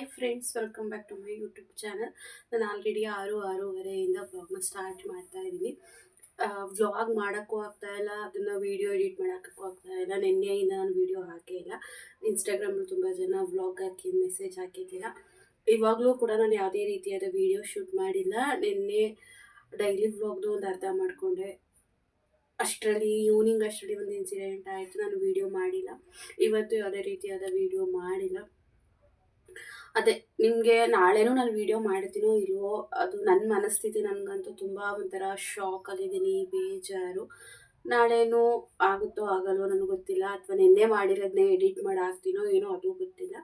Hi friends welcome back to my YouTube channel ನಾನು already ಆರು, ಆರೂವರೆಯಿಂದ ವ್ಲಾಗ್ನ ಸ್ಟಾರ್ಟ್ ಮಾಡ್ತಾ ಇದ್ದೀನಿ. ವ್ಲಾಗ್ ಮಾಡೋಕ್ಕೂ ಇಲ್ಲ, ಅದನ್ನು ವೀಡಿಯೋ ಎಡಿಟ್ ಮಾಡೋಕ್ಕೂ ಆಗ್ತಾ ಇಲ್ಲ. ನಿನ್ನೆಯಿಂದ ನಾನು ವೀಡಿಯೋ ಹಾಕೇ ಇಲ್ಲ. ಇನ್ಸ್ಟಾಗ್ರಾಮಲ್ಲಿ ತುಂಬ ಜನ ವ್ಲಾಗ್ ಹಾಕಿ ಮೆಸೇಜ್ ಹಾಕಿದ್ದಿಲ್ಲ. ಇವಾಗಲೂ ಕೂಡ ನಾನು ಯಾವುದೇ ರೀತಿಯಾದ ವೀಡಿಯೋ ಶೂಟ್ ಮಾಡಿಲ್ಲ. ನಿನ್ನೆ ಡೈಲಿ ವ್ಲಾಗ್ದು ಒಂದು ಅರ್ಧ ಮಾಡಿಕೊಂಡೆ. ಅಷ್ಟರಲ್ಲಿ ಈವ್ನಿಂಗ್ ಅಷ್ಟರಲ್ಲಿ ಒಂದು ಇನ್ಸಿಡೆಂಟ್ ಆಯಿತು. ನಾನು ವೀಡಿಯೋ ಮಾಡಿಲ್ಲ. ಇವತ್ತು ಯಾವುದೇ ರೀತಿಯಾದ ವೀಡಿಯೋ ಮಾಡಿಲ್ಲ. ಅದೇ, ನಿಮಗೆ ನಾಳೆನೂ ನಾನು ವೀಡಿಯೋ ಮಾಡ್ತೀನೋ ಇಲ್ವೋ, ಅದು ನನ್ನ ಮನಸ್ಥಿತಿ ನನಗಂತೂ ತುಂಬ ಒಂಥರ ಶಾಕಲ್ಲಿದ್ದೀನಿ ಬೇಜಾರು. ನಾಳೆನೂ ಆಗುತ್ತೋ ಆಗಲ್ವೋ ನನಗೆ ಗೊತ್ತಿಲ್ಲ, ಅಥವಾ ನಿನ್ನೆ ಮಾಡಿರೋದನ್ನೇ ಎಡಿಟ್ ಮಾಡಿ ಹಾಕ್ತೀನೋ ಏನೋ ಅದು ಗೊತ್ತಿಲ್ಲ.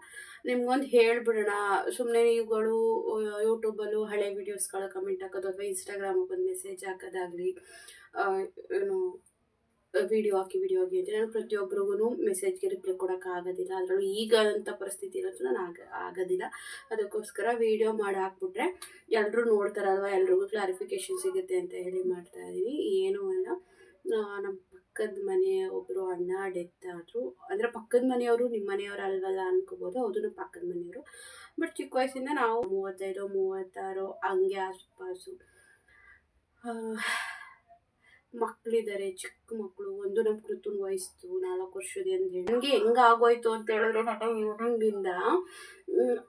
ನಿಮ್ಗೊಂದು ಹೇಳ್ಬಿಡೋಣ ಸುಮ್ಮನೆ ಇವುಗಳು ಯೂಟ್ಯೂಬಲ್ಲೂ ಹಳೆ ವೀಡಿಯೋಸ್ಗಳ ಕಮೆಂಟ್ ಹಾಕೋದು, ಅಥವಾ ಇನ್ಸ್ಟಾಗ್ರಾಮಿಗೆ ಒಂದು ಮೆಸೇಜ್ ಹಾಕೋದಾಗಲಿ ಏನು ವಿಡಿಯೋ ಹಾಕಿ ವಿಡಿಯೋ ಹಾಕಿ ಅಂತ ನಾನು ಪ್ರತಿಯೊಬ್ಬರಿಗೂ ಮೆಸೇಜ್ಗೆ ರಿಪ್ಲೈ ಕೊಡೋಕ್ಕಾಗೋದಿಲ್ಲ ಅದರಲ್ಲೂ ಈಗ ಅಂಥ ಪರಿಸ್ಥಿತಿ ಇರೋದು ನಾನು ಆಗ, ಆಗೋದಿಲ್ಲ. ಅದಕ್ಕೋಸ್ಕರ ವೀಡಿಯೋ ಮಾಡಿ ಹಾಕ್ಬಿಟ್ರೆ ಎಲ್ಲರೂ ನೋಡ್ತಾರಲ್ವ? ಎಲ್ರಿಗೂ ಕ್ಲಾರಿಫಿಕೇಷನ್ ಸಿಗುತ್ತೆ ಅಂತ ಹೇಳಿ ಮಾಡ್ತಾ ಇದ್ದೀನಿ ಏನೂ ಅಲ್ಲ. ನಮ್ಮ ಪಕ್ಕದ ಮನೆಯ ಒಬ್ಬರು ಅಣ್ಣ ಡೆತ್ ಆದರು. ಅಂದರೆ ಪಕ್ಕದ ಮನೆಯವರು ನಿಮ್ಮ ಮನೆಯವರು ಅಲ್ವಲ್ಲ ಅನ್ಕೋಬೋದು. ಹೌದು ನಮ್ಮ ಪಕ್ಕದ ಮನೆಯವರು. ಬಟ್ ಚಿಕ್ಕ ವಯಸ್ಸಿಂದ ನಾವು ಮೂವತ್ತೈದು, ಮೂವತ್ತಾರು, ಹಂಗೆ ಆಸುಪಾಸು. ಮಕ್ಕಳಿದ್ದಾರೆ, ಚಿಕ್ಕ ಮಕ್ಕಳು, ಒಂದು ನಮ್ಮ ಕೃತನ ವಯಸ್ಸು, ನಾಲ್ಕು ವರ್ಷದ ಅಂತ ಹೇಳಿ. ನನಗೆ ಹೆಂಗೆ ಆಗೋಯ್ತು ಅಂತ ಹೇಳಿದ್ರೆ ನನ್ನ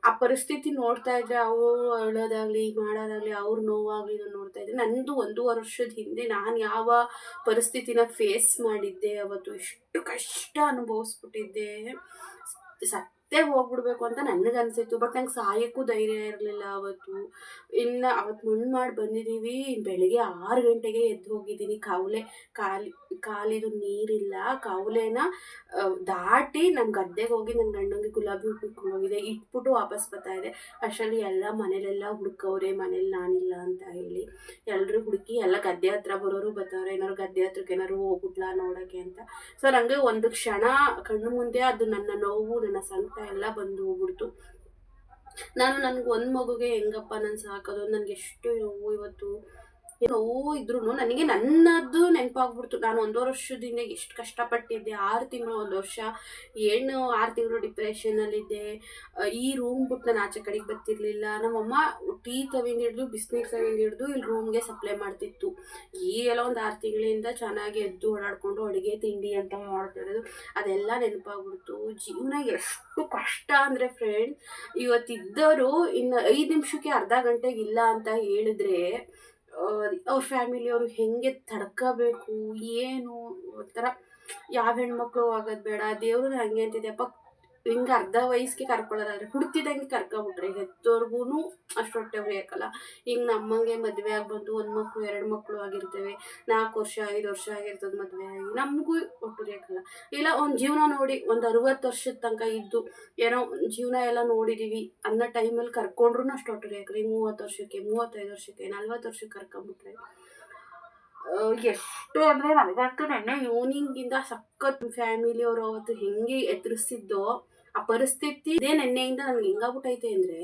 ಆ ಪರಿಸ್ಥಿತಿ ನೋಡ್ತಾ ಇದ್ರೆ ಅವರು ಅಳೋದಾಗಲಿ, ಮಾಡೋದಾಗಲಿ, ಅವ್ರ ನೋವಾಗಲಿ ನಾನು ನೋಡ್ತಾ ಇದ್ದೆ ನಂದು ಒಂದು ವರ್ಷದ ಹಿಂದೆ ನಾನು ಯಾವ ಪರಿಸ್ಥಿತಿನ ಫೇಸ್ ಮಾಡಿದ್ದೆ ಅವತ್ತು, ಎಷ್ಟು ಕಷ್ಟ ಅನುಭವಿಸ್ಬಿಟ್ಟಿದ್ದೆ. ಸತ್ ಮತ್ತೆ ಹೋಗ್ಬಿಡ್ಬೇಕು ಅಂತ ನನಗೆ ಅನಿಸಿತ್ತು. ಬಟ್ ನಂಗೆ ಸಾಯಕ್ಕೂ ಧೈರ್ಯ ಇರಲಿಲ್ಲ ಅವತ್ತು. ಇನ್ನು ಅವತ್ತು ಮಣ್ಣು ಮಾಡಿ ಬಂದಿದ್ದೀವಿ ಬೆಳಗ್ಗೆ ಆರು ಗಂಟೆಗೆ ಎದ್ದು ಹೋಗಿದ್ದೀನಿ. ಕಾವಲೆ ಕಾಲಿ, ಕಾಲಿದು ನೀರಿಲ್ಲ. ಕಾವಲೆನ ದಾಟಿ ನಮ್ಮ ಗದ್ದೆಗೆ ಹೋಗಿ ನನ್ನ ಗಂಡಂಗೆ ಗುಲಾಬಿ ಹೂ ಹೋಗಿದೆ ಇಟ್ಬಿಟ್ಟು ವಾಪಸ್ ಬರ್ತಾ ಇದೆ. ಅಷ್ಟರಲ್ಲಿ ಎಲ್ಲ ಮನೇಲೆಲ್ಲ ಹುಡ್ಕವ್ರೆ, ಮನೇಲಿ ನಾನಿಲ್ಲ ಅಂತ ಹೇಳಿ. ಎಲ್ಲರೂ ಹುಡುಕಿ ಎಲ್ಲ ಗದ್ದೆ ಹತ್ರ ಬರೋರು ಬರ್ತಾವ್ರೆ ಏನಾದ್ರು ಗದ್ದೆ ಹತ್ರಕ್ಕೆ ಏನಾದ್ರು ಹೋಗ್ಬಿಟ್ಲಾ ನೋಡೋಕ್ಕೆ ಅಂತ. ಸೊ ನನಗೆ ಒಂದು ಕ್ಷಣ ಕಣ್ಣು ಮುಂದೆ ಅದು ನನ್ನ ನೋವು, ನನ್ನ ಎಲ್ಲ ಬಂದು ಹೋಗ್ಬಿಡ್ತು. ನಾನು ನನಗೆ ಒಂದು ಮಗುಗೆ ಹೆಂಗಪ್ಪ ನಾನು ಸಾಕೋದು? ನನಗೆ ಎಷ್ಟು ಇವತ್ತು? ನೋವು ಇದ್ರೂ ನನಗೆ ನನ್ನದು ನೆನಪಾಗ್ಬಿಡ್ತು. ನಾನು ಒಂದೂವರೆ ವರ್ಷದಿಂದ ಎಷ್ಟು ಕಷ್ಟಪಟ್ಟಿದ್ದೆ, ಆರು ತಿಂಗಳು, ಒಂದು ವರ್ಷ, ಏನು ಆರು ತಿಂಗಳು ಡಿಪ್ರೆಷನಲ್ಲಿದ್ದೆ. ಈ ರೂಮ್ ಬಿಟ್ಟು ನಾನು ಆಚೆ ಕಡೆಗೆ ಬರ್ತಿರ್ಲಿಲ್ಲ. ನಮ್ಮಮ್ಮ ಟೀ ತವಿಂದ ಹಿಡಿದು, ಬಿಸ್ನೀರ್ ತವಿಂದ ಹಿಡಿದು ಇಲ್ಲಿ ರೂಮ್ಗೆ ಸಪ್ಲೈ ಮಾಡ್ತಿತ್ತು. ಈಗೆಲ್ಲ ಒಂದು ಆರು ತಿಂಗಳಿಂದ ಚೆನ್ನಾಗಿ ಎದ್ದು ಓಡಾಡಿಕೊಂಡು ಅಡುಗೆ, ತಿಂಡಿ ಅಂತ ಮಾಡ್ತಿರೋದು ಅದೆಲ್ಲ ನೆನಪಾಗ್ಬಿಡ್ತು. ಜೀವನ ಎಷ್ಟು ಕಷ್ಟ ಅಂದರೆ ಫ್ರೆಂಡ್ಸ್ ಇವತ್ತಿದ್ದವರು ಇನ್ನು ಐದು ನಿಮಿಷಕ್ಕೆ ಅರ್ಧ ಗಂಟೆಗೆ ಇಲ್ಲ ಅಂತ ಹೇಳಿದ್ರೆ ಅವ್ರ ಫ್ಯಾಮಿಲಿಯವರು ಹೇಗೆ ತಡ್ಕೋಬೇಕು ಏನು ಒಂಥರ ಯಾವ ಹೆಣ್ಮಕ್ಳು ಆಗೋದು ಬೇಡ ದೇವರು ಹಂಗೆ ಅಂತಿದೆಯಪ್ಪ ಹಿಂಗೆ ಅರ್ಧ ವಯಸ್ಸಿಗೆ ಕರ್ಕೊಳ್ಳೋದಾದ್ರೆ ಹುಡ್ತಿದಂಗೆ ಕರ್ಕೊಬಿಟ್ರೆ ಹೆತ್ತೋರ್ಗು ಅಷ್ಟು ಹೊಟ್ಟೆ ಉರಿಯೋಕ್ಕಲ್ಲ ಹಿಂಗೆ ನಮ್ಮಂಗೆ ಮದುವೆ ಆಗಿ ಬಂದು ಒಂದು ಮಕ್ಕಳು ಎರಡು ಮಕ್ಕಳು ಆಗಿರ್ತೇವೆ. ನಾಲ್ಕು ವರ್ಷ, ಐದು ವರ್ಷ ಆಗಿರ್ತದೆ ಮದುವೆ ಆಗಿ ನಮಗೂ ಒಟ್ಟು ಉರಿಯೋಕ್ಕಲ್ಲ ಇಲ್ಲ, ಒಂದು ಜೀವನ ನೋಡಿ, ಒಂದು ಅರುವತ್ತು ವರ್ಷದ ತನಕ ಇದ್ದು ಏನೋ ಜೀವನ ಎಲ್ಲ ನೋಡಿದ್ದೀವಿ ಅನ್ನೋ ಟೈಮಲ್ಲಿ ಕರ್ಕೊಂಡ್ರು ಅಷ್ಟು ಹೊಟ್ಟು ಈಗ ಮೂವತ್ತು ವರ್ಷಕ್ಕೆ, ಮೂವತ್ತೈದು ವರ್ಷಕ್ಕೆ, ನಲ್ವತ್ತು ವರ್ಷಕ್ಕೆ ಕರ್ಕೊಂಬಿಟ್ರೆ. ಎಷ್ಟು ಅಂದರೆ ನನಗಂತೂ ನೆನ್ನೆ ಈವ್ನಿಂಗಿಂದ ಸಖತ್ ಫ್ಯಾಮಿಲಿಯವರು ಅವತ್ತು ಹೆಂಗೆ ಎದುರಿಸಿದ್ದೋ ಆ ಪರಿಸ್ಥಿತಿ ಇದೇ ನಿನ್ನೆಯಿಂದ ನನ್ಗೆ ಹೆಂಗಾಗ್ಬಿಟ್ಟೈತೆ ಅಂದರೆ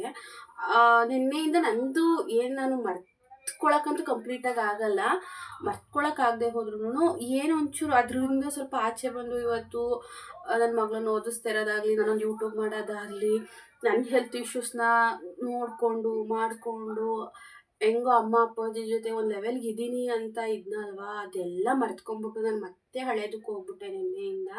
ನಿನ್ನೆಯಿಂದ ನಂದು ಏನು ನಾನು ಮರ್ತ್ಕೊಳಕ್ಕಂತೂ ಕಂಪ್ಲೀಟಾಗಿ ಆಗಲ್ಲ. ಮರ್ತ್ಕೊಳಕ್ಕಾಗದೆ ಹೋದ್ರೂ ಏನು ಒಂಚೂರು ಅದರಿಂದ ಸ್ವಲ್ಪ ಆಚೆ ಬಂದು ಇವತ್ತು ನನ್ನ ಮಗಳನ್ನ ಓದಿಸ್ತಾ ಇರೋದಾಗ್ಲಿ ನಾನೊಂದು ಯೂಟ್ಯೂಬ್ ಮಾಡೋದಾಗ್ಲಿ ನನ್ನ ಹೆಲ್ತ್ ಇಶ್ಯೂಸ್ನ ನೋಡಿಕೊಂಡು, ಮಾಡಿಕೊಂಡು, ಹೆಂಗೋ ಅಮ್ಮ ಅಪ್ಪಾಜಿ ಜೊತೆ ಒಂದು ಲೆವೆಲ್ಗೆ ಇದ್ದೀನಿ ಅಂತ ಇದ್ನಲ್ವಾ, ಅದೆಲ್ಲ ಮರ್ತ್ಕೊಂಡ್ಬಿಟ್ಟು ನಾನು ಮತ್ತೆ ಹಳೇದಕ್ಕೆ ಹೋಗ್ಬಿಟ್ಟೆ ನಿನ್ನೆಯಿಂದ.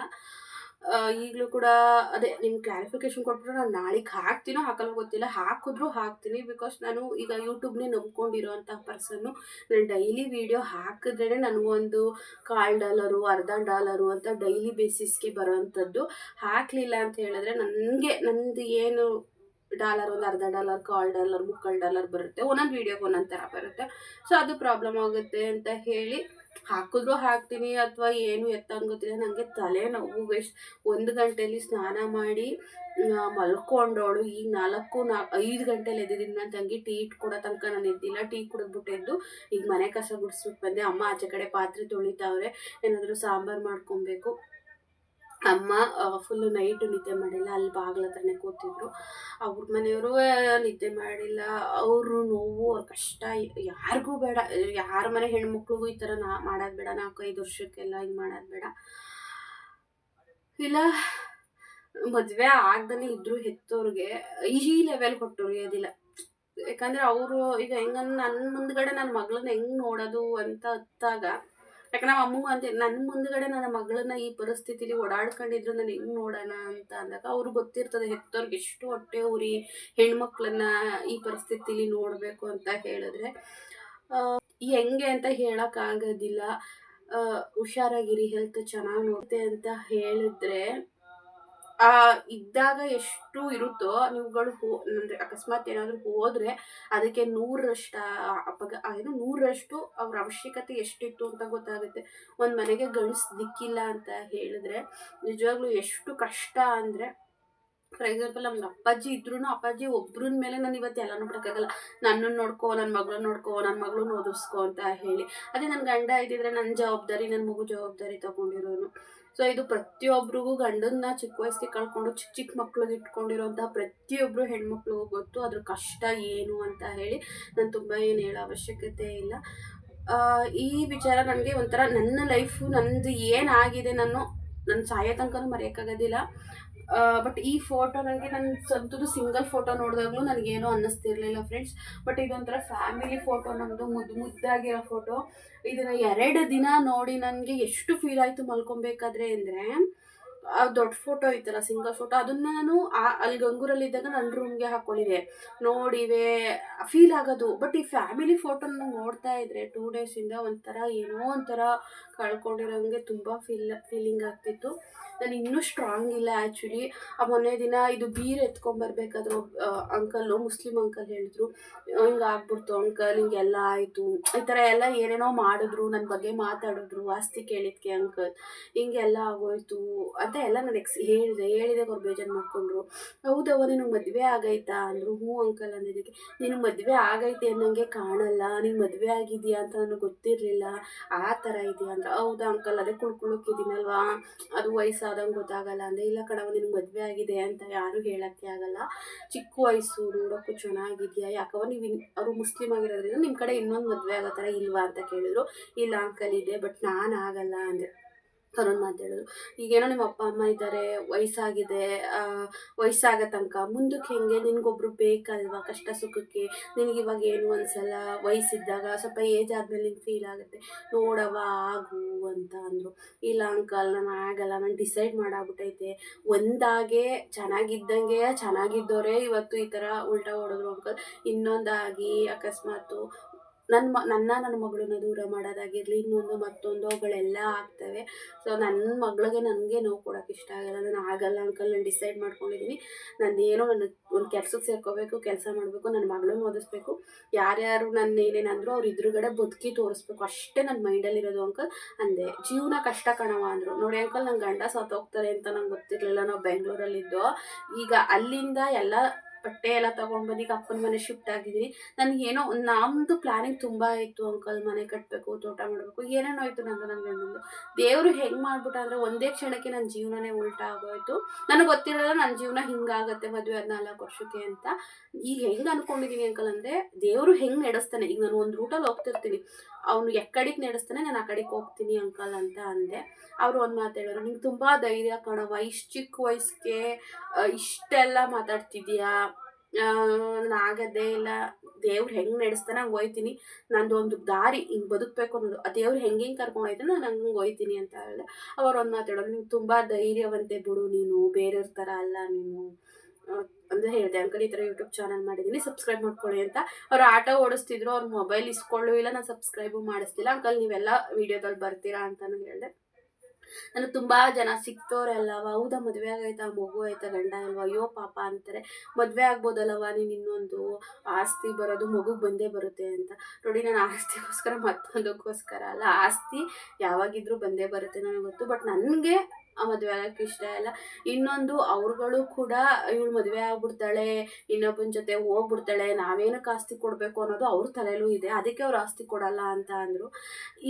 ಈಗಲೂ ಕೂಡ ಅದೇ ನಿಮ್ಗೆ ಕ್ಲಾರಿಫಿಕೇಶನ್ ಕೊಟ್ಬಿಟ್ರೆ ನಾನು ನಾಳೆಗೆ ಹಾಕ್ತೀನೋ ಹಾಕಲ್ಲ ಗೊತ್ತಿಲ್ಲ. ಹಾಕಿದ್ರು ಹಾಕ್ತೀನಿ ಬಿಕಾಸ್ ನಾನು ಈಗ ಯೂಟ್ಯೂಬ್ನೇ ನಂಬ್ಕೊಂಡಿರೋಂಥ ಪರ್ಸನ್ನು ನಾನು ಡೈಲಿ ವೀಡಿಯೋ ಹಾಕಿದ್ರೇ ನನಗೊಂದು ಕಾಲ್ ಡಾಲರು, ಅರ್ಧ ಡಾಲರು ಅಂತ ಡೈಲಿ ಬೇಸಿಸ್ಗೆ ಬರೋವಂಥದ್ದು ಹಾಕಲಿಲ್ಲ ಅಂತ ಹೇಳಿದ್ರೆ ನನಗೆ ನಂದು ಏನು ಡಾಲರ್, ಒಂದು ಅರ್ಧ ಡಾಲರ್, ಕಾಲ್ ಡಾಲರ್, ಮುಕ್ಕಾಲು ಡಾಲರ್ ಬರುತ್ತೆ. ಒಂದೊಂದು ವೀಡಿಯೋಗೆ ಒಂದೊಂದು ಥರ ಬರುತ್ತೆ. ಸೊ ಅದು ಪ್ರಾಬ್ಲಮ್ ಆಗುತ್ತೆ ಅಂತ ಹೇಳಿ ಹಾಕಿದ್ರು ಹಾಕ್ತೀನಿ ಅಥವಾ ಏನು ಎತ್ತಂಗೆ ಗೊತ್ತಿಲ್ಲ. ನನಗೆ ತಲೆನೋವು ವೆಸ್ಟ್ ಒಂದು ಗಂಟೆಯಲ್ಲಿ ಸ್ನಾನ ಮಾಡಿ ಮಲ್ಕೊಂಡವಳು ಈಗ ನಾಲ್ಕು, ನಾ, ಐದು ಗಂಟೆಲಿ ಎದ್ದಿದ್ದೀನಿ. ನನ್ನ ತಂಗಿ ಟೀ ಇಟ್ಕೊಡೋ ತನಕ ನಾನು ಎದ್ದಿಲ್ಲ. ಟೀ ಕುಡಿದ್ಬಿಟ್ಟು ಎದ್ದು ಈಗ ಮನೆ ಕಸ ಗುಡಿಸ್ಬಿಟ್ಟು ಬಂದೆ. ಅಮ್ಮ ಆಚೆ ಕಡೆ ಪಾತ್ರೆ ತೊಳಿತಾವ್ರೆ. ಏನಾದರೂ ಸಾಂಬಾರು ಮಾಡ್ಕೊಬೇಕು. ಅಮ್ಮ ಫುಲ್ಲು ನೈಟು ನಿದ್ದೆ ಮಾಡಿಲ್ಲ, ಅಲ್ಲಿ ಬಾಗ್ಲ ಹತ್ರನೇ ಕೂತಿದ್ರು. ಅವ್ರ ಮನೆಯವರು ನಿದ್ದೆ ಮಾಡಿಲ್ಲ. ಅವರು ನೋವು, ಅವ್ರ ಕಷ್ಟ, ಯಾರಿಗೂ ಬೇಡ. ಯಾರ ಮನೆ ಹೆಣ್ಮಕ್ಳಿಗೂ ಈ ಥರ ನಾ, ಮಾಡೋದು ಬೇಡ. ನಾಲ್ಕೈದು ವರ್ಷಕ್ಕೆಲ್ಲ ಹಿಂಗೆ ಮಾಡೋದು ಬೇಡ. ಇಲ್ಲ, ಮದುವೆ ಆಗ್ದೇ ಇದ್ರು ಹೆತ್ತೋರಿಗೆ. ಈ ಲೆವೆಲ್ ಕೊಟ್ಟೊರಿಯೋದಿಲ್ಲ ಯಾಕಂದ್ರೆ ಅವರು, ಈಗ ಹೆಂಗ ನನ್ನ ಮುಂದ್ಗಡೆ ನನ್ನ ಮಗಳನ್ನ ಹೆಂಗ್ ನೋಡೋದು ಅಂತ ಹತ್ತಾಗ ಯಾಕಂದ್ರೆ ನಮ್ಮ ಅಮ್ಮ ಅಂತ ನನ್ನ ಮುಂದ್ಗಡೆ ನನ್ನ ಮಗಳನ್ನ ಈ ಪರಿಸ್ಥಿತಿಲಿ ಓಡಾಡ್ಕೊಂಡಿದ್ರು, ನಾನು ಹೆಂಗ್ ನೋಡೋಣ ಅಂತ ಅಂದಾಗ ಅವ್ರು ಗೊತ್ತಿರ್ತದೆ ಹೆತ್ತವ್ರಿಗೆ ಎಷ್ಟು ಹೊಟ್ಟೆ ಉರಿ, ಹೆಣ್ಮಕ್ಳನ್ನ ಈ ಪರಿಸ್ಥಿತಿಲಿ ನೋಡಬೇಕು ಅಂತ ಹೇಳಿದ್ರೆ ಹೆಂಗೆ ಅಂತ ಹೇಳೋಕ್ಕಾಗೋದಿಲ್ಲ ಹುಷಾರಾಗಿರಿ ಹೆಲ್ತ್ ಚೆನ್ನಾಗಿ ನೋಡುತ್ತೆ ಅಂತ ಹೇಳಿದ್ರೆ ಆ, ಇದ್ದಾಗ ಎಷ್ಟು ಇರುತ್ತೋ ನೀವುಗಳು ಹೋ, ಅಂದರೆ ಅಕಸ್ಮಾತ್ ಏನಾದರೂ ಹೋದರೆ ಅದಕ್ಕೆ ನೂರರಷ್ಟು, ಅಪಗ, ಏನು ನೂರರಷ್ಟು ಅವ್ರ ಅವಶ್ಯಕತೆ ಎಷ್ಟಿತ್ತು ಅಂತ ಗೊತ್ತಾಗುತ್ತೆ. ಒಂದು ಮನೆಗೆ ಗಂಡ್ಸ್ ದಿಕ್ಕಿಲ್ಲ ಅಂತ ಹೇಳಿದ್ರೆ ನಿಜವಾಗ್ಲೂ ಎಷ್ಟು ಕಷ್ಟ ಅಂದರೆ ಫಾರ್ ಎಕ್ಸಾಂಪಲ್ ನಮ್ಗೆ ಅಪ್ಪಾಜಿ ಇದ್ರೂ ಅಪ್ಪಾಜಿ ಒಬ್ರನ್ನ ಮೇಲೆ ನಾನು ಇವತ್ತು ಎಲ್ಲನೂ ಬಿಡೋಕ್ಕಾಗಲ್ಲ. ನನ್ನನ್ನು ನೋಡ್ಕೋ ನನ್ನ ಮಗಳನ್ನ ನೋಡ್ಕೋ ನನ್ನ ಮಗಳನ್ನ ಓದಿಸ್ಕೋ ಅಂತ ಹೇಳಿ. ಅದೇ ನನ್ನ ಗಂಡ ಇದ್ದಿದ್ರೆ ನನ್ನ ಜವಾಬ್ದಾರಿ ನನ್ನ ಮಗು ಜವಾಬ್ದಾರಿ ತಗೊಂಡಿರೋನು. ಸೊ ಇದು ಪ್ರತಿಯೊಬ್ಬರಿಗೂ ಗಂಡನ್ನ ಚಿಕ್ಕ ವಯಸ್ಸಿಗೆ ಕಳ್ಕೊಂಡು ಚಿಕ್ಕ ಚಿಕ್ಕ ಮಕ್ಳಿಗೆ ಇಟ್ಕೊಂಡಿರೋಂಥ ಪ್ರತಿಯೊಬ್ಬರು ಹೆಣ್ಮಕ್ಳಿಗೂ ಗೊತ್ತು ಅದ್ರ ಕಷ್ಟ ಏನು ಅಂತ ಹೇಳಿ ನಾನು ತುಂಬ ಏನು ಹೇಳೋ ಅವಶ್ಯಕತೆ ಇಲ್ಲ. ಈ ವಿಚಾರ ನನಗೆ ಒಂಥರ ನನ್ನ ಲೈಫು ನಂದು ಏನಾಗಿದೆ ನಾನು ನನ್ನ ಸಾಯೋ ತನಕನೂ ಮರೆಯೋಕ್ಕಾಗೋದಿಲ್ಲ. ಬಟ್ ಈ ಫೋಟೋ ನನಗೆ ನನ್ನ ಸ್ವಂತದ್ದು ಸಿಂಗಲ್ ಫೋಟೋ ನೋಡಿದಾಗಲೂ ನನಗೇನು ಅನ್ನಿಸ್ತಿರ್ಲಿಲ್ಲ ಫ್ರೆಂಡ್ಸ್ ಬಟ್ ಇದೊಂಥರ ಫ್ಯಾಮಿಲಿ ಫೋಟೋ ನಮ್ಮದು ಮುದ್ದು ಮುದ್ದಾಗಿರೋ ಫೋಟೋ ಇದನ್ನು ಎರಡು ದಿನ ನೋಡಿ ನನಗೆ ಎಷ್ಟು ಫೀಲ್ ಆಯಿತು ಮಲ್ಕೊಬೇಕಾದ್ರೆ ಅಂದರೆ ದೊಡ್ಡ ಫೋಟೋ ಐತಲ್ಲ ಸಿಂಗಲ್ ಫೋಟೋ ಅದನ್ನ ನಾನು ಆ- ಅಲ್ಲಿ ಗಂಗೂರಲ್ಲಿದ್ದಾಗ ನನ್ನ ರೂಮ್ಗೆ ಹಾಕ್ಕೊಂಡಿದೆ ನೋಡಿವೆ ಫೀಲ್ ಆಗೋದು. ಬಟ್ ಈ ಫ್ಯಾಮಿಲಿ ಫೋಟೋನ ನೋಡ್ತಾ ಇದ್ರೆ ಟೂ ಡೇಸಿಂದ ಒಂಥರ ಏನೋ ಒಂಥರ ಕಳ್ಕೊಂಡಿರೋಂಗೆ ತುಂಬ ಫೀಲ್ ಫೀಲಿಂಗ್ ಆಗ್ತಿತ್ತು. ನಾನು ಇನ್ನೂ ಸ್ಟ್ರಾಂಗ್ ಇಲ್ಲ ಆ್ಯಕ್ಚುಲಿ ಆ ಮೊನ್ನೆ ದಿನ ಇದು ಬೀರ್ ಎತ್ಕೊಂಬರ್ಬೇಕಾದ್ರು ಅಂಕಲ್ಲು ಮುಸ್ಲಿಮ್ ಅಂಕಲ್ ಹೇಳಿದ್ರು, ಹಿಂಗೆ ಆಗ್ಬಿಡ್ತು ಅಂಕಲ್ ಹಿಂಗೆಲ್ಲ ಆಯಿತು. ಈ ಥರ ಎಲ್ಲ ಏನೇನೋ ಮಾಡಿದ್ರು ನನ್ನ ಬಗ್ಗೆ ಮಾತಾಡಿದ್ರು, ಆಸ್ತಿ ಕೇಳಿದ್ಕೆ ಅಂಕಲ್ ಹಿಂಗೆಲ್ಲ ಆಗೋಯ್ತು. ಅಂತ ಎಲ್ಲ ನಾನು ಎಕ್ಸ್ ಹೇಳಿದೆ ಹೇಳಿದಾಗ ಅವ್ರು ಬೇಜಾರು ಮಾಡ್ಕೊಂಡ್ರು. ಹೌದವ ನಿನಗೆ ಮದುವೆ ಆಗೈತಾ? ಅಂದರು. ಹ್ಞೂ ಅಂಕಲ್ ಅಂದಿದ್ದಕ್ಕೆ, ನಿನಗೆ ಮದುವೆ ಆಗೈತೆ ಅನ್ನೋಂಗೆ ಕಾಣಲ್ಲ, ನೀನು ಮದುವೆ ಆಗಿದೆಯಾ ಅಂತ ನನಗೆ ಗೊತ್ತಿರಲಿಲ್ಲ, ಆ ಥರ ಇದೆಯಾ? ಅಂದ್ರೆ. ಹೌದಾ ಅಂಕಲ್ ಅದೇ ಕುಳ್ಕೊಳಕ್ಕಿದ್ದೀನಲ್ವಾ ಅದು ವಯಸ್ಸಾದಂಗೆ ಗೊತ್ತಾಗಲ್ಲ ಅಂದರೆ ಇಲ್ಲ ಕಣವ ನಿನಗೆ ಮದುವೆ ಆಗಿದೆ ಅಂತ ಯಾರೂ ಹೇಳೋಕ್ಕೆ ಆಗಲ್ಲ. ಚಿಕ್ಕ ವಯಸ್ಸು, ನೋಡೋಕ್ಕೂ ಚೆನ್ನಾಗಿದೆಯಾ? ಯಾಕವ ನೀವು ಇನ್, ಅವರು ಮುಸ್ಲಿಮ್ ಆಗಿರೋದ್ರಿಂದ ನಿಮ್ಮ ಕಡೆ ಇನ್ನೊಂದು ಮದುವೆ ಆಗೋ ಥರ ಇಲ್ವಾ? ಅಂತ ಕೇಳಿದ್ರು. ಇಲ್ಲ ಅಂಕಲ್ ಇದೆ ಬಟ್ ನಾನು ಆಗಲ್ಲ ಅಂದೆ. ಅವ್ರೊಂದು ಈಗ ಈಗೇನೋ ನಿಮ್ಮ ಅಪ್ಪ, ಅಮ್ಮ ಇದ್ದಾರೆ, ವಯಸ್ಸಾಗಿದೆ ವಯಸ್ಸಾಗ ತನಕ ಮುಂದಕ್ಕೆ ಹೆಂಗೆ? ನಿನಗೊಬ್ರು ಬೇಕಲ್ವಾ ಕಷ್ಟ ಸುಖಕ್ಕೆ? ನಿನಗಿವಾಗ ಏನು ಅನ್ಸಲ್ಲ ವಯಸ್ಸಿದ್ದಾಗ ಸ್ವಲ್ಪ ಏಜ್ ಆದಮೇಲೆ ನಿಂಗೆ ಫೀಲ್ ಆಗುತ್ತೆ. ನೋಡವ ಆಗು ಅಂತ ಅಂದರು. ಇಲ್ಲ ಅಂಕಲ್ ನಾನು ಆಗಲ್ಲ, ನಾನು ಡಿಸೈಡ್ ಮಾಡಾಗ್ಬಿಟ್ಟೈತೆ. ಒಂದಾಗೆ ಚೆನ್ನಾಗಿದ್ದಂಗೆ ಚೆನ್ನಾಗಿದ್ದವರೇ ಇವತ್ತು ಈ ಥರ ಉಲ್ಟಾ ಹೊಡೆದ್ರು ಅಂಕಲ್ ಇನ್ನೊಂದಾಗಿ ಅಕಸ್ಮಾತು ನನ್ನ ಮ, ನನ್ನ ನನ್ನ ಮಗಳನ್ನ ದೂರ ಮಾಡೋದಾಗಿರಲಿ, ಇನ್ನೊಂದು ಮತ್ತೊಂದು ಅವುಗಳೆಲ್ಲ ಆಗ್ತವೆ. ಸೊ ನನ್ನ ಮಗಳಿಗೆ ನನಗೆ ನೋವು ಕೊಡೋಕೆ ಇಷ್ಟ ಆಗಲ್ಲ. ನಾನು ಆಗಲ್ಲ ಅಂಕಲ್, ನಾನು ಡಿಸೈಡ್ ಮಾಡ್ಕೊಂಡಿದ್ದೀನಿ ನಾನು ಏನೋ ನನ್ನ ಒಂದು ಕೆಲ್ಸಕ್ಕೆ ಸೇರ್ಕೋಬೇಕು, ಕೆಲಸ ಮಾಡಬೇಕು ನನ್ನ ಮಗಳನ್ನ ಓದಿಸ್ಬೇಕು. ಯಾರ್ಯಾರು ನನ್ನ ಏನೇನಂದ್ರು ಅವ್ರ ಎದುರುಗಡೆ ಬದುಕಿ ತೋರಿಸ್ಬೇಕು. ಅಷ್ಟೇ ನನ್ನ ಮೈಂಡಲ್ಲಿರೋದು ಅಂಕಲ್. ಅಂದೆ, ಜೀವನ ಕಷ್ಟ ಕಣವ ಅಂದರು. ನೋಡಿ ಅಂಕಲ್ ನನ್ನ ಗಂಡ ಸತ್ತೋಗ್ತಾರೆ ಅಂತ ನಂಗೆ ಗೊತ್ತಿರಲಿಲ್ಲ. ನಾವು ಬೆಂಗಳೂರಲ್ಲಿದ್ದೋ. ಈಗ ಅಲ್ಲಿಂದ ಎಲ್ಲ ಬಟ್ಟೆ ಎಲ್ಲ ತೊಗೊಂಡು ಅಪ್ಪನ ಮನೆ ಶಿಫ್ಟ್ ಆಗಿದ್ದೀನಿ ನನಗೇನೋ ನಮ್ಮದು ಪ್ಲ್ಯಾನಿಂಗ್ ತುಂಬ ಇತ್ತು ಅಂಕಲ್ ಮನೆ ಕಟ್ಟಬೇಕು ತೋಟ ಮಾಡಬೇಕು, ಏನೇನೋ ಆಯಿತು ನಂದು ನನಗೆ ಗಂಡಂದು ದೇವರು ಹೆಂಗೆ ಮಾಡ್ಬಿಟ್ಟ ಅಂದರೆ ಒಂದೇ ಕ್ಷಣಕ್ಕೆ ನನ್ನ ಜೀವನನೇ ಉಲ್ಟಾ ಆಗೋಯ್ತು. ನನಗೆ ಗೊತ್ತಿರಲ್ಲ ನನ್ನ ಜೀವನ ಹಿಂಗಾಗತ್ತೆ ಮದುವೆ ಹದಿನಾಲ್ಕು ನಾಲ್ಕು ವರ್ಷಕ್ಕೆ ಅಂತ. ಈಗ ಹೆಂಗೆ ಅನ್ಕೊಂಡಿದ್ದೀನಿ ಅಂಕಲ್ ಅಂದರೆ ದೇವರು ಹೆಂಗೆ ನಡೆಸ್ತಾನೆ, ಈಗ ನಾನು ಒಂದು ರೂಟಲ್ಲಿ ಹೋಗ್ತಿರ್ತೀನಿ. ಅವನು ಎಕ್ಕಡಿಗೆ ನಡೆಸ್ತಾನೆ, ನಾನು ಆ ಕಡೆಗೆ ಹೋಗ್ತೀನಿ ಅಂಕಲ್ ಅಂತ ಅಂದೆ. ಅವರು ಒಂದು ಮಾತು ಹೇಳಿದ್ರು ನಿಂಗೆ ತುಂಬ ಧೈರ್ಯ ಕಣವ ಇಷ್ಟು ಚಿಕ್ಕ ವಯಸ್ಸಿಗೆ ಇಷ್ಟೆಲ್ಲ ಮಾತಾಡ್ತಿದ್ಯಾ? ನಾನು ಆಗದೇ ಇಲ್ಲ. ದೇವ್ರು ಹೆಂಗೆ ನಡೆಸ್ತಾನೆ ಹಂಗೆ ಹೋಯ್ತೀನಿ ನಂದು ಒಂದು ದಾರಿ ಹಿಂಗೆ ಬದುಕಬೇಕು ಅನ್ನೋದು. ಆ ದೇವ್ರು ಹೆಂಗೆ ಹೆಂಗೆ ಕರ್ಕೊಂಡು ಹೋಯ್ತಾನೆ ನಾನು ಹಂಗೆ ಹೋಯ್ತೀನಿ ಅಂತ ಹೇಳಿದೆ. ಅವ್ರು ಒಂದು ಮಾತಾಡೋದು ನೀವು ತುಂಬ ಧೈರ್ಯವಂತೆ ಬಿಡು. ನೀನು ಬೇರೆಯವ್ರ ಥರ ಅಲ್ಲ. ನೀನು ಅಂದರೆ ಹೇಳಿದೆ, ಅಂಕಲ್ ಈ ಥರ ಯೂಟ್ಯೂಬ್ ಚಾನಲ್ ಮಾಡಿದ್ದೀನಿ ಸಬ್ಸ್ಕ್ರೈಬ್ ಮಾಡ್ಕೊಳ್ಳಿ ಅಂತ. ಅವ್ರು ಆಟೋ ಓಡಿಸ್ತಿದ್ರು. ಅವ್ರ ಮೊಬೈಲ್ ಇಸ್ಕೊಳ್ಳು ಇಲ್ಲ. ನಾನು ಸಬ್ಸ್ಕ್ರೈಬು ಮಾಡಿಸ್ತಿಲ್ಲ. ಅಂಕಲ್, ನೀವೆಲ್ಲ ವೀಡಿಯೋದಲ್ಲಿ ಬರ್ತೀರಾ ಅಂತಲೂ ಹೇಳಿದೆ. ನನಗೆ ತುಂಬ ಜನ ಸಿಕ್ತೋರೆಲ್ಲವ ಹೌದಾ? ಮದುವೆ ಆಗೈತಾ? ಮಗು ಆಯ್ತಾ? ಗಂಡ ಅಲ್ವಾ? ಅಯ್ಯೋ, ಪಾಪ ಅಂತಾರೆ. ಮದುವೆ ಆಗ್ಬೋದಲ್ಲವ ನೀನು ಇನ್ನೊಂದು? ಆಸ್ತಿ ಬರೋದು ಮಗುಗೆ ಬಂದೇ ಬರುತ್ತೆ ಅಂತ. ನೋಡಿ, ನಾನು ಆಸ್ತಿಗೋಸ್ಕರ ಮತ್ತೊಂದಕ್ಕೋಸ್ಕರ ಅಲ್ಲ. ಆಸ್ತಿ ಯಾವಾಗಿದ್ರೂ ಬಂದೇ ಬರುತ್ತೆ ನನಗೆ ಗೊತ್ತು. ಬಟ್ ನನಗೆ ಮದುವೆ ಆಗಕ್ಕೆ ಇಷ್ಟ ಇಲ್ಲ. ಇನ್ನೊಂದು ಅವ್ರುಗಳು ಕೂಡ ಇವಳು ಮದುವೆ ಆಗ್ಬಿಡ್ತಾಳೆ, ಇನ್ನೊಬ್ಬನ ಜೊತೆ ಹೋಗ್ಬಿಡ್ತಾಳೆ ನಾವೇನಕ್ಕೆ ಆಸ್ತಿ ಕೊಡಬೇಕು ಅನ್ನೋದು ಅವ್ರ ತಲೆಯಲ್ಲೂ ಇದೆ, ಅದಕ್ಕೆ ಅವ್ರು ಆಸ್ತಿ ಕೊಡಲ್ಲ ಅಂತ ಅಂದರು.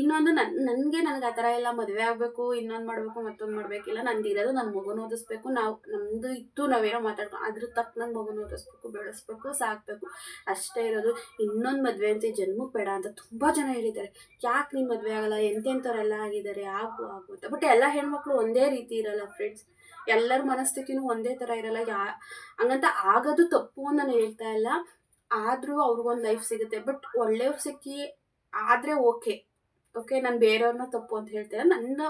ಇನ್ನೊಂದು ನನ್ನ ನನಗೆ ನನಗೆ ಆ ಥರ ಎಲ್ಲ ಮದುವೆ ಆಗಬೇಕು, ಇನ್ನೊಂದು ಮಾಡಬೇಕು, ಮತ್ತೊಂದು ಮಾಡಬೇಕಿಲ್ಲ ನಂದು ಇರೋದು ನನ್ನ ಮಗುನ ಓದಿಸ್ಬೇಕು, ನಾವು ನಮ್ಮದು ಇತ್ತು, ನಾವೇನೋ ಮಾತಾಡ್ಕೊ ಅದ್ರ ನನ್ನ ಮಗುನ ಓದಿಸ್ಬೇಕು, ಬೆಳೆಸ್ಬೇಕು, ಸಾಕಬೇಕು, ಅಷ್ಟೇ ಇರೋದು. ಇನ್ನೊಂದು ಮದುವೆ ಅಂತ ಜನ್ಮಕ್ಕೆ ಬೇಡ ಅಂತ ತುಂಬ ಜನ ಹೇಳಿದ್ದಾರೆ. ಯಾಕೆ ನೀನು ಮದುವೆ ಆಗಲ್ಲ, ಎಂತೆಂಥವ್ರೆಲ್ಲ ಆಗಿದ್ದಾರೆ, ಆಗು ಆಗು ಅಂತ. ಬಟ್ ಎಲ್ಲ ಹೆಣ್ಮಕ್ಳು ಒಂದೇ ರೀತಿ ಇರಲ್ಲ ಫ್ರೆಂಡ್ಸ್ ಎಲ್ಲರ ಮನಸ್ಥಿತಿನೂ ಒಂದೇ ಥರ ಇರಲ್ಲ. ಯಾ, ಹಂಗಂತ ಆಗೋದು ತಪ್ಪು ಅಂತ ನಾನು ಹೇಳ್ತಾ ಇಲ್ಲ. ಆದರೂ ಅವ್ರಿಗೊಂದು ಲೈಫ್ ಸಿಗುತ್ತೆ. ಬಟ್ ಒಳ್ಳೆಯವ್ರು ಸಿಕ್ಕಿ ಆದರೆ ಓಕೆ ಓಕೆ ನಾನು ಬೇರೆಯವ್ರನ್ನ ತಪ್ಪು ಅಂತ ಹೇಳ್ತಿಲ್ಲ ನನ್ನ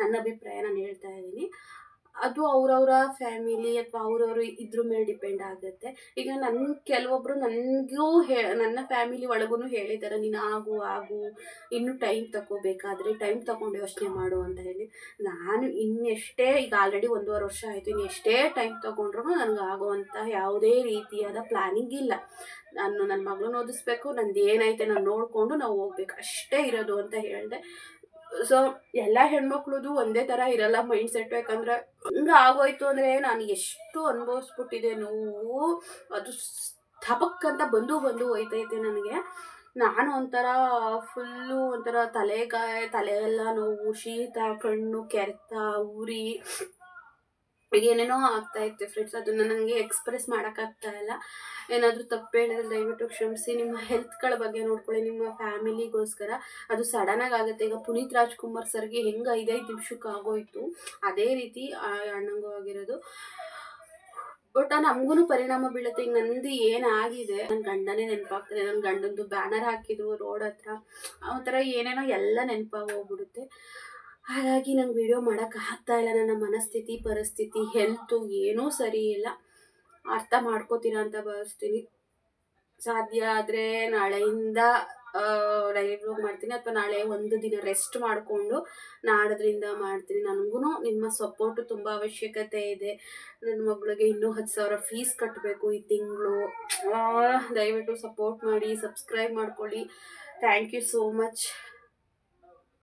ನನ್ನ ಅಭಿಪ್ರಾಯ ನಾನು ಹೇಳ್ತಾ ಇದ್ದೀನಿ. ಅದು ಅವ್ರವ್ರ ಫ್ಯಾಮಿಲಿ ಅಥವಾ ಅವ್ರವ್ರು ಇದ್ರ ಮೇಲೆ ಡಿಪೆಂಡ್ ಆಗುತ್ತೆ. ಈಗ ನನ್ನ ಕೆಲವೊಬ್ಬರು ನನಗೂ ಹೇ, ನನ್ನ ಫ್ಯಾಮಿಲಿ ಒಳಗೂ ಹೇಳಿದ್ದಾರೆ ನೀನು ಆಗು ಆಗು, ಇನ್ನೂ ಟೈಮ್ ತಗೋಬೇಕಾದ್ರೆ ಟೈಮ್ ತಗೊಂಡು ಯೋಚನೆ ಮಾಡು ಅಂತ ಹೇಳಿ. ನಾನು ಇನ್ನೆಷ್ಟೇ, ಈಗ ಆಲ್ರೆಡಿ ಒಂದೂವರೆ ವರ್ಷ ಆಯಿತು, ಇನ್ನು ಎಷ್ಟೇ ಟೈಮ್ ತೊಗೊಂಡ್ರು ನನಗೆ ಆಗುವಂಥ ಯಾವುದೇ ರೀತಿಯಾದ ಪ್ಲಾನಿಂಗ್ ಇಲ್ಲ. ನಾನು ನನ್ನ ಮಗಳನ್ನ ಓದಿಸ್ಬೇಕು, ನಂದು ಏನೈತೆ ನಾನು ನೋಡಿಕೊಂಡು ನಾವು ಹೋಗ್ಬೇಕು. ಅಷ್ಟೇ ಇರೋದು ಅಂತ ಹೇಳಿದೆ. ಸೊ ಎಲ್ಲ ಹೆಣ್ಮಕ್ಳದು ಒಂದೇ ಥರ ಇರಲ್ಲ ಮೈಂಡ್ ಸೆಟ್ ಯಾಕಂದ್ರೆ ಹಂಗೆ ಆಗೋಯ್ತು ಅಂದರೆ ನಾನು ಎಷ್ಟು ಅನುಭವಿಸ್ಬಿಟ್ಟಿದೆ ನೋವು, ಅದು ಅಂತ ಬಂದು ಬಂದು ಹೋಯ್ತೈತೆ ನನಗೆ. ನಾನು ಒಂಥರ ಫುಲ್ಲು ಒಂಥರ ತಲೆಗಾಯ ತಲೆ ಎಲ್ಲ ನೋವು, ಶೀತ, ಕಣ್ಣು ಕೆರೆತ, ಉರಿ ಏನೇನೋ ಆಗ್ತಾ ಇತ್ತು ಫ್ರೆಂಡ್ಸ್ ಅದನ್ನು ನನಗೆ ಎಕ್ಸ್ಪ್ರೆಸ್ ಮಾಡೋಕ್ಕಾಗ್ತಾ ಇಲ್ಲ. ಏನಾದರೂ ತಪ್ಪು ಹೇಳಿದ್ರೆ ದಯವಿಟ್ಟು ಕ್ಷಮಿಸಿ. ನಿಮ್ಮ ಹೆಲ್ತ್ಗಳ ಬಗ್ಗೆ ನೋಡ್ಕೊಳ್ಳಿ, ನಿಮ್ಮ ಫ್ಯಾಮಿಲಿಗೋಸ್ಕರ ಅದು ಸಡನ್ನಾಗಿ ಆಗುತ್ತೆ. ಈಗ ಪುನೀತ್ ರಾಜ್ಕುಮಾರ್ ಸರ್ಗೆ ಹೆಂಗೆ ಐದೈದು ನಿಮಿಷಕ್ಕೆ ಆಗೋಯ್ತು, ಅದೇ ರೀತಿ ಅಣ್ಣಂಗೂ ಆಗಿರೋದು. ಬಟ್ ನಮಗೂ ಪರಿಣಾಮ ಬೀಳುತ್ತೆ. ಈಗ ನಂದು ಏನಾಗಿದೆ ನನ್ನ ಗಂಡನೇ ನೆನಪಾಗ್ತದೆ. ನನ್ನ ಗಂಡಂದು ಬ್ಯಾನರ್ ಹಾಕಿದ್ರು ರೋಡ್ ಹತ್ರ. ಆ ಥರ ಏನೇನೋ ಎಲ್ಲ ನೆನಪಾಗಿ ಹೋಗ್ಬಿಡುತ್ತೆ. ಹಾಗಾಗಿ ನಂಗೆ ವಿಡಿಯೋ ಮಾಡೋಕ್ಕೆ ಆಗ್ತಾ ಇಲ್ಲ. ನನ್ನ ಮನಸ್ಥಿತಿ, ಪರಿಸ್ಥಿತಿ ಹೆಲ್ತು ಏನೂ ಸರಿ ಇಲ್ಲ. ಅರ್ಥ ಮಾಡ್ಕೋತೀರಾ ಅಂತ ಭಾವಿಸ್ತೀನಿ. ಸಾಧ್ಯ ಆದರೆ ನಾಳೆಯಿಂದ ಲೈವ್ ಹೋಗಿ ಮಾಡ್ತೀನಿ ಅಥವಾ ನಾಳೆ ಒಂದು ದಿನ ರೆಸ್ಟ್ ಮಾಡಿಕೊಂಡು ನಾಡೋದ್ರಿಂದ ಮಾಡ್ತೀನಿ. ನನಗೂ ನಿಮ್ಮ ಸಪೋರ್ಟು ತುಂಬ ಅವಶ್ಯಕತೆ ಇದೆ. ನನ್ನ ಮಗಳಿಗೆ ಇನ್ನೂ ಹತ್ತು ಸಾವಿರ ಫೀಸ್ ಕಟ್ಟಬೇಕು ಈ ತಿಂಗಳು. ದಯವಿಟ್ಟು ಸಪೋರ್ಟ್ ಮಾಡಿ ಸಬ್ಸ್ಕ್ರೈಬ್ ಮಾಡ್ಕೊಳ್ಳಿ. Thank you so much